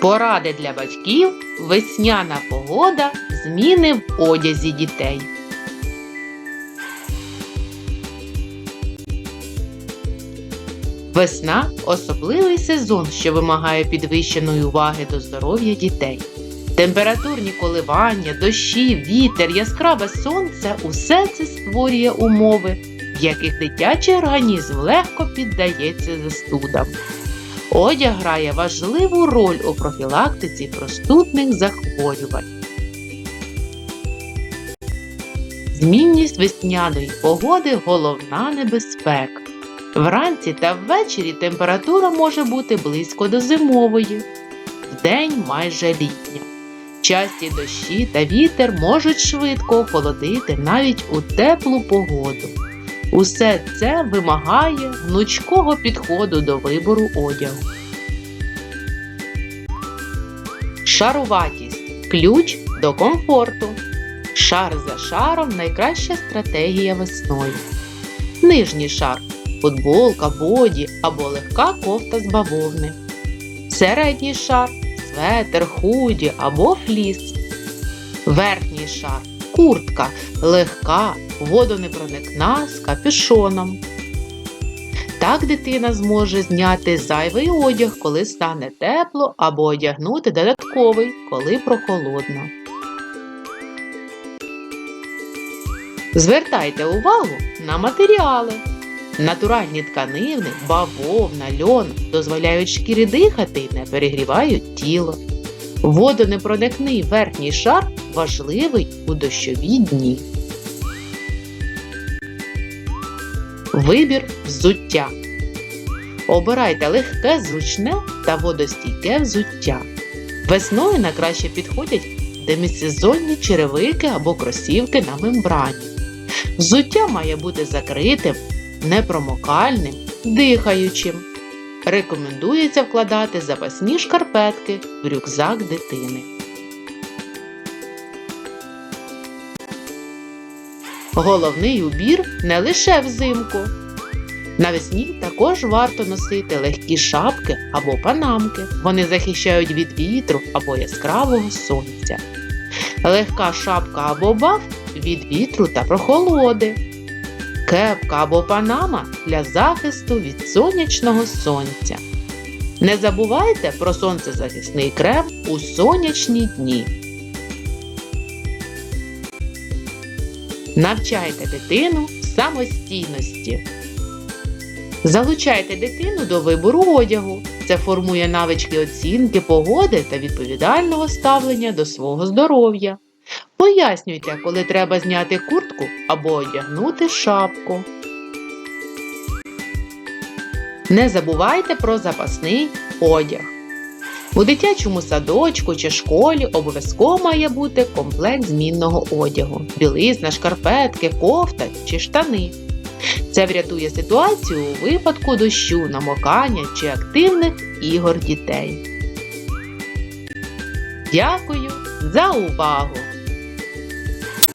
Поради для батьків, весняна погода, зміни в одязі дітей. Весна особливий сезон, що вимагає підвищеної уваги до здоров'я дітей. Температурні коливання, дощі, вітер, яскраве сонце усе це створює умови, в яких дитячий організм легко піддається застудам. Одяг грає важливу роль у профілактиці простудних захворювань. Змінність весняної погоди головна небезпека. Вранці та ввечері температура може бути близько до зимової, вдень майже літня. Часті дощі та вітер можуть швидко охолодити навіть у теплу погоду. Усе це вимагає гнучкого підходу до вибору одягу. Шаруватість ключ до комфорту. Шар за шаром найкраща стратегія весною. Нижній шар футболка, боді або легка кофта з бавовни. Середній шар светр, худі або фліс. Верхній шар куртка легка, водонепроникна з капюшоном. Так дитина зможе зняти зайвий одяг, коли стане тепло, або одягнути додатковий, коли прохолодно. Звертайте увагу на матеріали. Натуральні тканини, бавовна, льон дозволяють шкірі дихати і не перегрівають тіло. Водонепроникний верхній шар важливий у дощові дні. Вибір взуття. Обирайте легке, зручне та водостійке взуття. Весною на краще підходять демісезонні черевики або кросівки на мембрані. Взуття має бути закритим, непромокальним, дихаючим. Рекомендується вкладати запасні шкарпетки в рюкзак дитини. Головний убір не лише взимку. Навесні також варто носити легкі шапки або панамки. Вони захищають від вітру або яскравого сонця. Легка шапка або баф від вітру та прохолоди. Кепка або панама для захисту від сонячного сонця. Не забувайте про сонцезахисний крем у сонячні дні. Навчайте дитину самостійності. Залучайте дитину до вибору одягу. Це формує навички оцінки погоди та відповідального ставлення до свого здоров'я. Пояснюйте, коли треба зняти куртку або одягнути шапку. Не забувайте про запасний одяг. У дитячому садочку чи школі обов'язково має бути комплект змінного одягу, білизна, шкарпетки, кофта чи штани. Це врятує ситуацію у випадку дощу, намокання чи активних ігор дітей. Дякую за увагу!